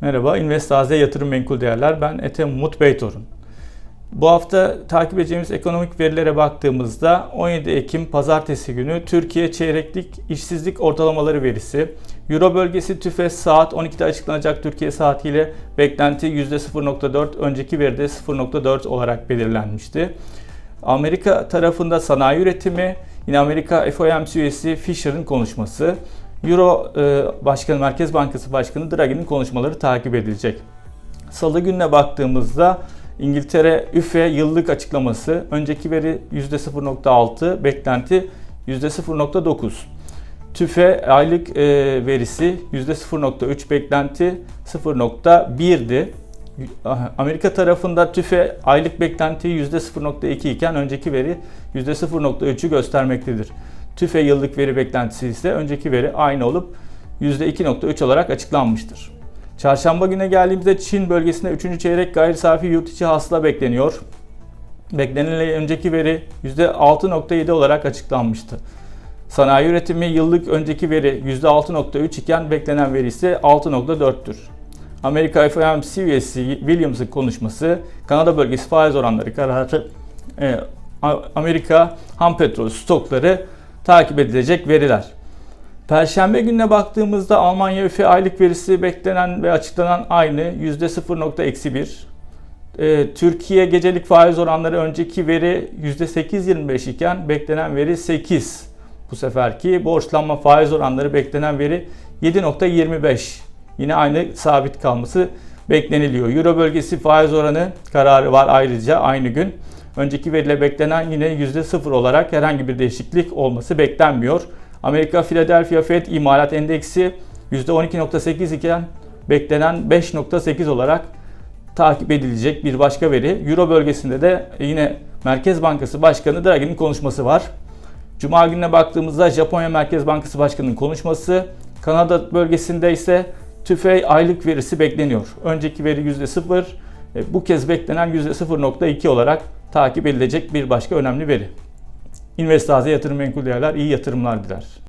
Merhaba, Investaze Yatırım Menkul Değerler. Ben Ethem Umut Beytorun. Bu hafta takip edeceğimiz ekonomik verilere baktığımızda 17 Ekim Pazartesi günü Türkiye çeyreklik işsizlik ortalamaları verisi, Euro bölgesi TÜFE saat 12'de açıklanacak Türkiye saatiyle beklenti %0.4, önceki veride 0.4 olarak belirlenmişti. Amerika tarafında sanayi üretimi, yine Amerika FOMC üyesi Fisher'ın konuşması, Euro e, Başkanı, Merkez Bankası Başkanı Draghi'nin konuşmaları takip edilecek. Salı gününe baktığımızda İngiltere üfe yıllık açıklaması önceki veri %0.6, beklenti %0.9. TÜFE aylık e, verisi %0.3, beklenti 0.1'di. Amerika tarafında TÜFE aylık beklenti %0.2 iken önceki veri %0.3'ü göstermektedir. TÜFE yıllık veri beklentisi ise önceki veri aynı olup %2.3 olarak açıklanmıştır. Çarşamba güne geldiğimizde Çin bölgesinde 3. çeyrek gayri safi yurt içi hasıla bekleniyor. Beklenilen önceki veri %6.7 olarak açıklanmıştı. Sanayi üretimi yıllık önceki veri %6.3 iken beklenen veri ise 6.4'tür. Amerika FOMC üyesi Williams'ın konuşması, Kanada bölgesi faiz oranları kararı, e, Amerika ham petrol stokları takip edilecek veriler. Perşembe gününe baktığımızda Almanya üfe aylık verisi beklenen ve açıklanan aynı %0.1. Ee, Türkiye gecelik faiz oranları önceki veri %8.25 iken beklenen veri 8. Bu seferki borçlanma faiz oranları beklenen veri 7.25. Yine aynı sabit kalması bekleniliyor. Euro bölgesi faiz oranı kararı var ayrıca aynı gün. Önceki veriyle beklenen yine %0 olarak herhangi bir değişiklik olması beklenmiyor. Amerika Philadelphia Fed imalat endeksi %12.8 iken beklenen 5.8 olarak takip edilecek bir başka veri. Euro bölgesinde de yine Merkez Bankası Başkanı Draghi'nin konuşması var. Cuma gününe baktığımızda Japonya Merkez Bankası Başkanı'nın konuşması, Kanada bölgesinde ise TÜFE aylık verisi bekleniyor. Önceki veri %0, e, bu kez beklenen %0.2 olarak takip edilecek bir başka önemli veri. Investaze Yatırım Menkul Değerler iyi yatırımlar diler.